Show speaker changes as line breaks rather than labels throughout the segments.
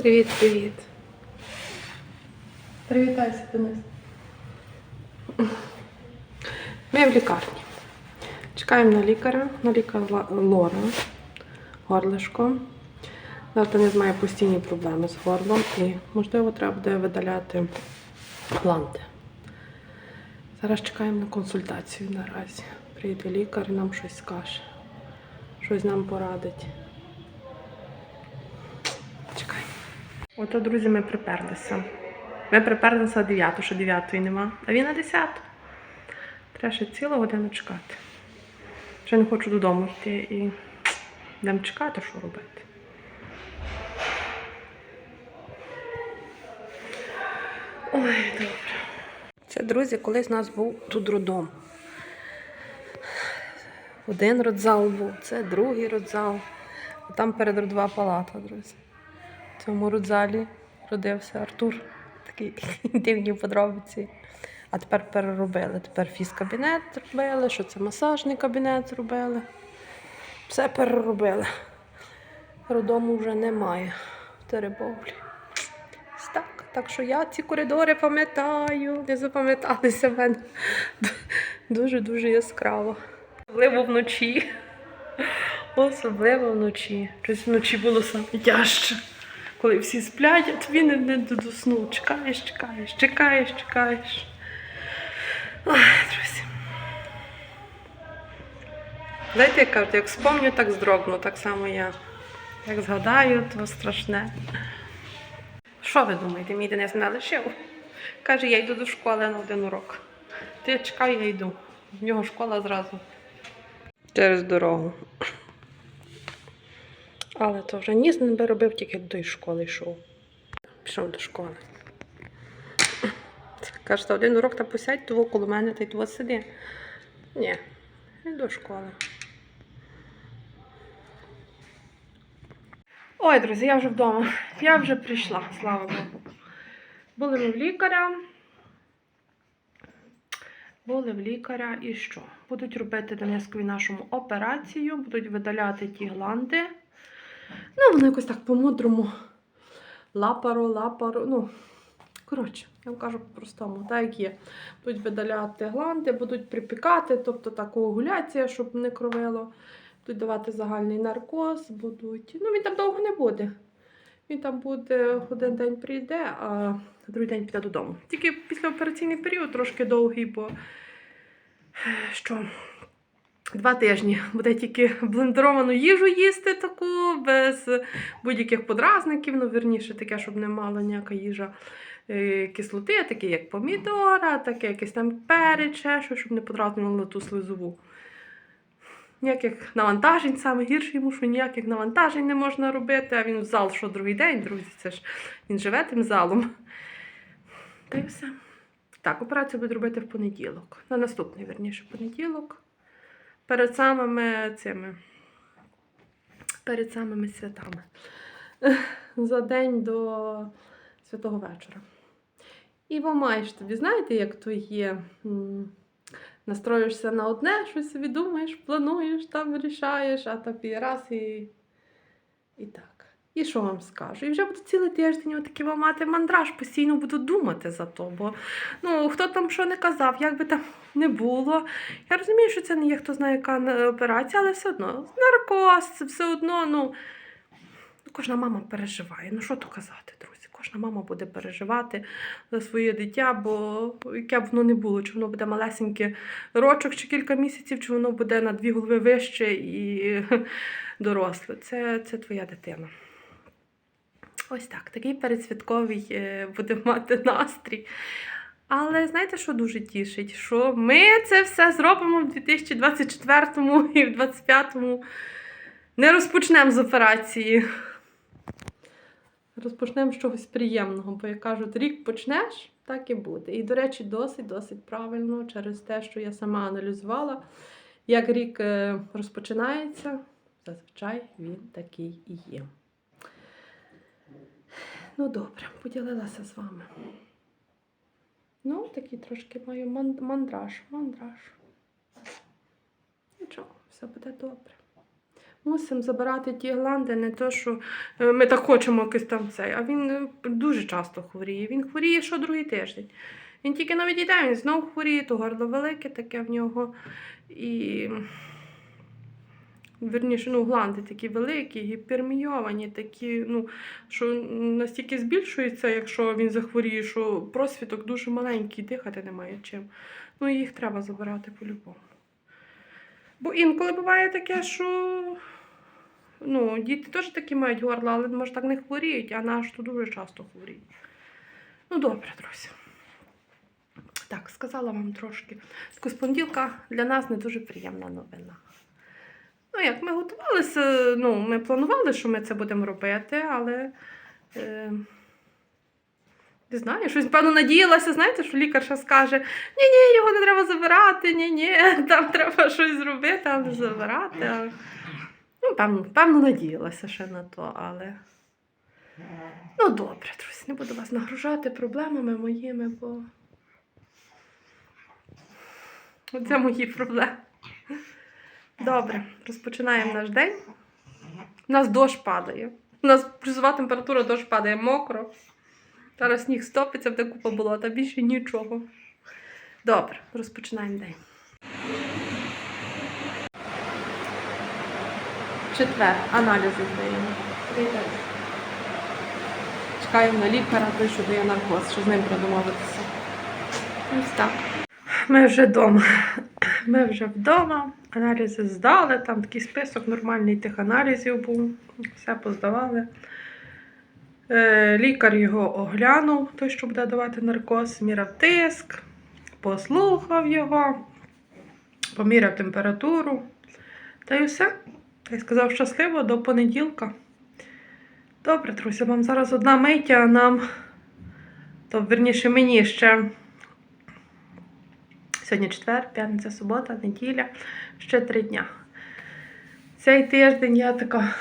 Привіт, привіт. Привітайся, Денис. Ми в лікарні. Чекаємо на лікаря, на лікаря Лора, горлишко. Денис має постійні проблеми з горлом і, можливо, треба буде видаляти планти. Зараз чекаємо на консультацію наразі. Прийде лікар і нам щось скаже. Щось нам порадить. Чекаємо. Ото, друзі, ми приперлися. Ми приперлися 9, що 9 нема. А він на 10. Треба ще цілу годину чекати. Ще не хочу додому йти і будемо чекати, що робити. Ой, добре. Це, друзі, колись у нас був тут роддом. Один родзал був, це другий родзал. Там перед родова палата, друзі. В цьому родзалі родився Артур. Такі дивні подробиці. А тепер переробили. Тепер фізкабінет зробили, що це масажний кабінет зробили. Все переробили. Роддому вже немає в Теребовлі. Так, так що я ці коридори пам'ятаю, не запам'яталися в мене дуже-дуже яскраво. Особливо вночі. Особливо вночі. Щось вночі було саме тяжче. Коли всі сплять, а тобі не, не доснув. Чекаєш, чекаєш, чекаєш, чекаєш. Ой, друзі. Знаєте, як кажуть, як спомню, так здрогну, так само я. Як згадаю, то страшне. Що ви думаєте, мій Денис мене лишив? Каже, я йду до школи на один урок. Ти чекай, я йду. В нього школа зразу. Через дорогу. Але то вже ніс не би робив, тільки до школи йшов. Пішов до школи. Каже, один урок та посядь того коло мене, та й того сиди. Ні, не до школи. Ой, друзі, я вже вдома. Я вже прийшла, слава Богу. Були ми в лікаря. Були в лікаря і що? Будуть робити Денискові нашому операцію, будуть видаляти ті гланди. Ну, воно якось так по-мудрому. Лапаро, лапаро. Ну, коротше, я вам кажу по-простому, так як є. Будуть видаляти гланди, будуть припікати, тобто так коагуляція, щоб не кровило. Будуть давати загальний наркоз, будуть. Ну, він там довго не буде. Він там буде один день прийде, а другий день піде додому. Тільки післяопераційний період трошки довгий, бо що два тижні буде тільки блендеровану їжу їсти таку, без будь-яких подразників, ну, вірніше, таке, щоб не мала ніяка їжа е, кислоти, такі як помідора, таке якесь там перець, ще щоб не подразнювало ту слизову. Ніяких навантажень, саме гірше йому, що ніяких навантажень не можна робити, а він в зал що другий день, друзі, це ж він живе тим залом. Та й все. Так, операцію буду робити в понеділок. На наступний, верніше, понеділок. Перед самими цими. Перед самими святами. За день до святого вечора. І ви маєш тобі, знаєте, як то є. Настроїшся на одне, щось собі думаєш, плануєш, там вирішаєш, а тобі раз і, і так. І що вам скажу? І вже буду цілий тиждень отакий вам мати мандраж, постійно буду думати за то. Бо ну, хто там що не казав, як би там не було. Я розумію, що це не є хто знає, яка операція, але все одно наркоз, все одно, ну, кожна мама переживає. Ну що то казати, друзі? Кожна мама буде переживати за своє дитя, бо яке б воно не було, чи воно буде малесеньке рочок чи кілька місяців, чи воно буде на дві голови вище і доросле. Це, це твоя дитина. Ось так, такий передсвятковий е, буде мати настрій. Але знаєте, що дуже тішить? Що ми це все зробимо в 2024 і в 2025 не розпочнемо з операції. Розпочнемо з чогось приємного, бо як кажуть, рік почнеш, так і буде. І, до речі, досить, досить правильно через те, що я сама аналізувала, як рік е, розпочинається, зазвичай він такий і є. Ну, добре, поділилася з вами. Ну, такий трошки маю мандраж, мандраж. Нічого, все буде добре. Мусимо забирати ті гланди, не то, що е, ми так хочемо якось там цей. А він е, дуже часто хворіє. Він хворіє що другий тиждень. Він тільки навіть йде, він знову хворіє, то горло велике таке в нього. І верніше, ну, гланди такі великі, гіпермійовані, такі, ну, що настільки збільшується, якщо він захворіє, що просвіток дуже маленький, дихати немає чим. Ну, їх треба забирати по-любому. Бо інколи буває таке, що ну, діти теж такі мають горла, але може так не хворіють, а наш то дуже часто хворіють. Ну, добре, друзі. Так, сказала вам трошки. З понеділка для нас не дуже приємна новина. Ну, як ми готувалися, ну, ми планували, що ми це будемо робити, але е, не знаю, щось, певно, надіялася, знаєте, що лікар ще скаже: ні-ні, його не треба забирати, ні-ні, там треба щось зробити, а не забирати. Ну, певно, певно, надіялася ще на то, але. Ну, добре, друзі, не буду вас нагружати проблемами моїми, бо. Це мої проблеми. Добре, розпочинаємо наш день. У нас дощ падає. У нас плюсова температура, дощ падає мокро. Зараз сніг стопиться, буде купа болота, більше нічого. Добре, розпочинаємо день. Четвер, аналізи здаємо. Чекаємо на лікаря, той, що дає наркоз, що з ним треба домовитися. Ось так. Ми вже вдома. Ми вже вдома. Аналізи здали. Там такий список нормальний тих аналізів був. Все поздавали. Е, Лікар його оглянув, той, що буде давати наркоз, міряв тиск, послухав його, поміряв температуру. Та й все. Та й сказав щасливо до понеділка. Добре, друзі, вам зараз одна миття, а нам, то верніше мені ще Сьогодні четвер, п'ятниця, субота, неділя, ще три дня. Цей тиждень я така,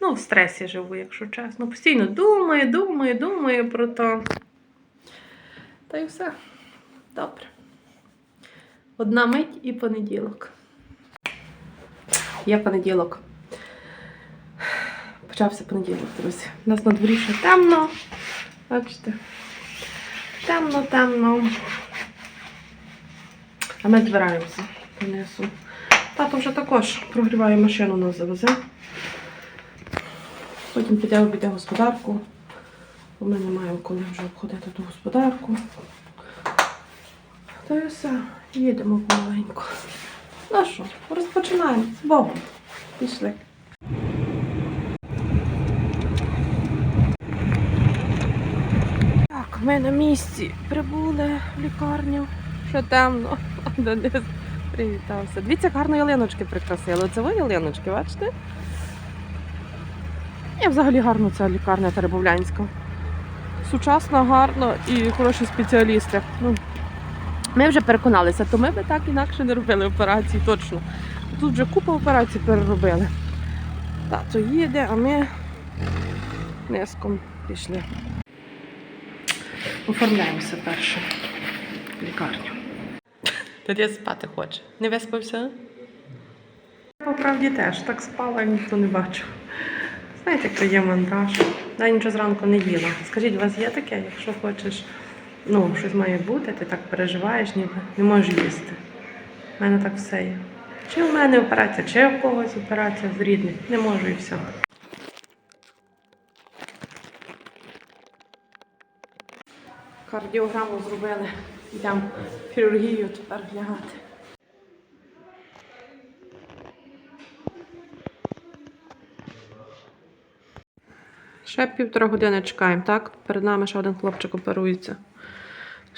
ну, в стресі живу, якщо чесно. Постійно думаю, думаю, думаю про то. Та й все. Добре. Одна мить і понеділок. Є понеділок. Почався понеділок, друзі. У нас на дворі ще темно. Бачите? Темно, темно. А ми збираємося понесу. Тато вже також прогріває машину нас завезе. Потім піде обійде господарку. Бо ми не маємо коли вже обходити ту господарку. Та й все, їдемо помаленьку. Ну що, розпочинаємо з Богом. Пішли. Так, ми на місці прибули в лікарню. Що темно. Денис привітався. Дивіться, гарно ялиночки прикрасили. Це ви ялиночки, бачите? І взагалі гарно ця лікарня Теребовлянська. Сучасно, гарно і хороші спеціалісти. Ну, ми вже переконалися, то ми би так інакше не робили операції, точно. Тут вже купа операцій переробили. Тато їде, а ми низком пішли. Оформляємося перше в лікарню. Тоді спати хоче. Не виспався? По правді теж так спала, ніхто не бачив. Знаєте, як то є мандраж. Я нічого зранку не їла. Скажіть, у вас є таке, якщо хочеш, ну, щось має бути, ти так переживаєш, ніби не можеш їсти. У мене так все є. Чи в мене операція, чи в когось операція з рідних. Не можу і все. Кардіограму зробили. Йдемо в хірургію тепер лягати. Ще півтора години чекаємо, так? Перед нами ще один хлопчик оперується.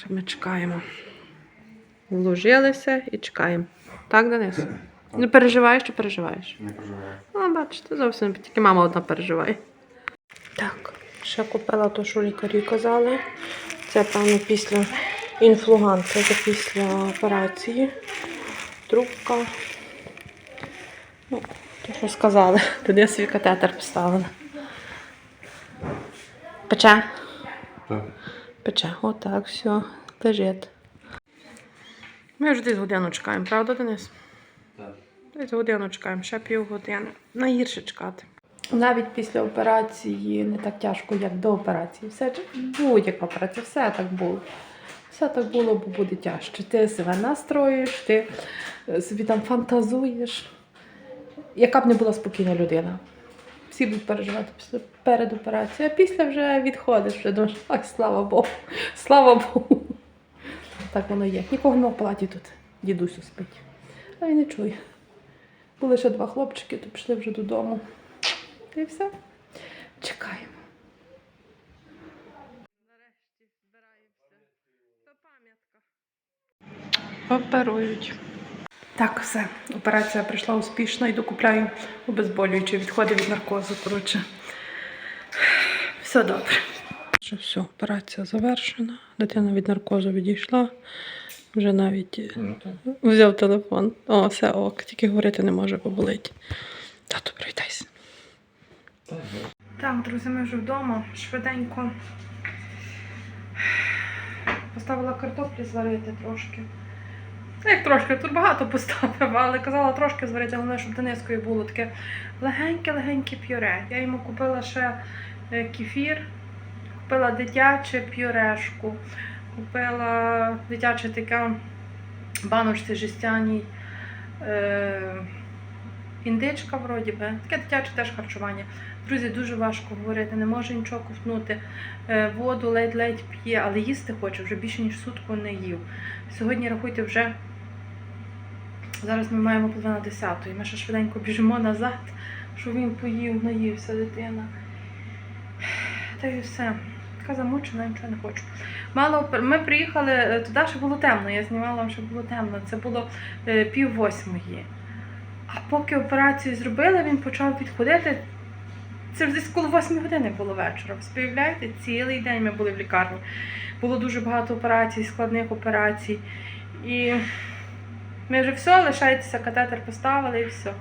Ми чекаємо. Вложилися і чекаємо. Так, Денис? Не переживаєш чи переживаєш?
Не проживаю.
А, бачите, зовсім тільки мама одна переживає. Так, ще купила те, що лікарі казали. Це, певно, після інфлуганси, це після операції. Трубка. Ну, то, що сказали. Туди я свій катетер поставила. Пече?
Так.
Пече. Отак, все. Лежить. Ми вже десь годину чекаємо, правда, Денис?
Так.
Десь годину чекаємо, ще півгодини. Найгірше чекати. Навіть після операції не так тяжко, як до операції. Все будь-яка операція, все так було. Все так було, бо буде тяжче. Ти себе настроїш, ти е, собі там фантазуєш. Яка б не була спокійна людина. Всі будуть переживати перед операцією, а після вже відходиш, вже думаєш, ай, слава Богу, слава Богу. Так воно є. Нікого в палаті тут. Дідусю спить. А він не чує. Були ще два хлопчики, то пішли вже додому. І все. Чекаємо. Нарешті збираємося. Це пам'ятка. Оперують. Так, все. Операція прийшла успішно і докупляю обезболююче. Відходи від наркозу. Коротше. Все добре. Вже все, операція завершена. Дитина від наркозу відійшла. Вже навіть е, взяв телефон. О, все ок, тільки говорити не може, бо болить. Тату, привітайся. Так, друзі, ми вже вдома. Швиденько поставила картоплі зварити трошки. Ну, як трошки, тут багато поставила, але казала трошки зварити, головне, щоб Денискою було таке легеньке-легеньке пюре. Я йому купила ще е, кефір, купила дитяче пюрешку, купила дитяче таке баночці жестяній. Е, індичка, вроді би. Таке дитяче теж харчування. Друзі, дуже важко говорити, не може нічого ковтнути. Е, Воду ледь-ледь п'є, але їсти хоче, вже більше ніж сутку не їв. Сьогодні рахуйте вже. Зараз ми маємо половина десятої. Ми ще швиденько біжимо назад, щоб він поїв, наївся дитина. Та й все. Така замучена, нічого не хочу. Мало ми приїхали е, туди, ще було темно. Я знімала, що було темно. Це було е, пів восьмої. А поки операцію зробили, він почав підходити. Це вже коло 8 години було вечора. Ви собі уявляєте? Цілий день ми були в лікарні. Було дуже багато операцій, складних операцій. І ми вже все, лишається катетер поставили і все.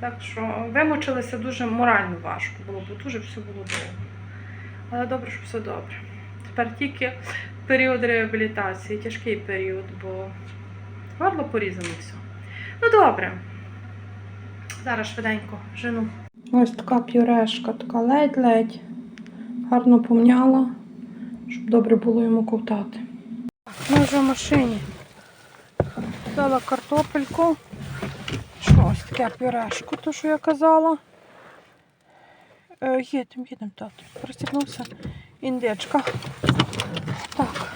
Так що вимучилися дуже морально важко було, бо дуже все було довго. Але добре, що все добре. Тепер тільки період реабілітації, тяжкий період, бо горло порізано все. Ну добре. Зараз швиденько жену. Ось така пюрешка, така ледь-ледь. Гарно помняла, щоб добре було йому ковтати. Ми вже в машині. Дала картопельку. Що ось таке пюрешку, то що я казала. Е, їдемо, їдемо, тату. Пристібнувся індичка. Так.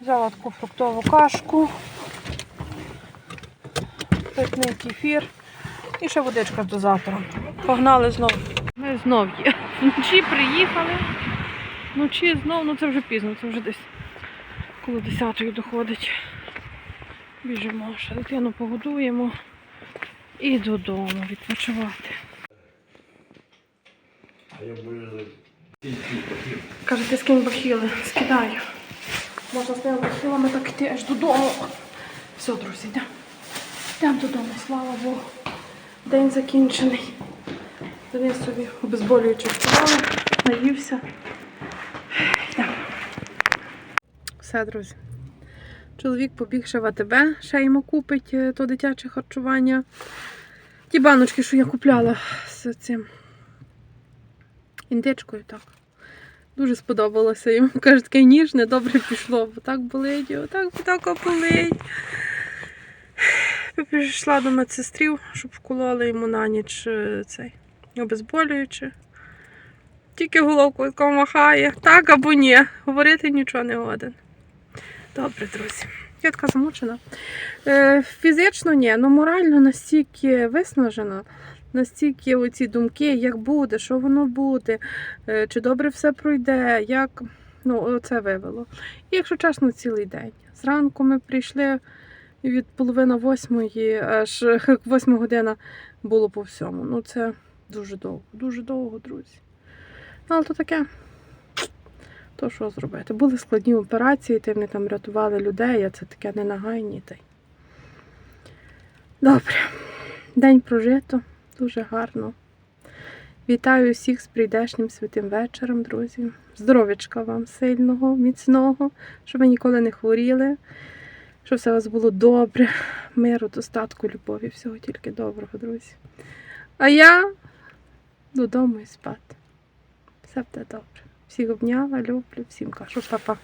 Взяла таку фруктову кашку. Питний кефір. І ще водичка з дозатором. Погнали знов. Ми знов є. Вночі приїхали. Вночі знов, ну це вже пізно, це вже десь коло 10 доходить. Біжимо, ще дитину погодуємо і додому відпочивати.
А я боюсь.
Каже, ти з ким бахіли? Скидаю. Можна з тими бахілами так йти аж додому. Все, друзі, йдемо. Йдемо додому, слава Богу. День закінчений. Денис собі обезболюючи вставали, наївся. Йдемо. Все, друзі. Чоловік побіг ще в АТБ, ще йому купить е, то дитяче харчування. Ті баночки, що я купляла з цим індичкою, так. Дуже сподобалося йому. Каже, таке ніжне, добре пішло, бо так болить, його, так так болить. Я Пішла до медсестрів, щоб вкололи йому на ніч е, цей обезболюючи. Тільки головкою тако махає, так або ні. Говорити нічого не годен. Добре, друзі. Я замучена. Е, фізично ні, але морально настільки виснажена, настільки оці думки, як буде, що воно буде, е, чи добре все пройде, як ну, це вивело. І якщо чесно, цілий день. Зранку ми прийшли від половини восьмої, аж восьма година було по всьому. Ну це дуже довго, дуже довго, друзі. Ну, Але то таке. То що зробити? Були складні операції, ти вони там рятували людей, а це таке ненагайні. Добре. День прожито, дуже гарно. Вітаю всіх з прийдешнім святим вечором, друзі. Здоров'ячка вам сильного, міцного, щоб ви ніколи не хворіли, Щоб все у вас було добре, миру, достатку, любові, всього тільки доброго, друзі. А я додому і спати. Все буде добре. Всіх обняла, люблю, всім кажу па-па.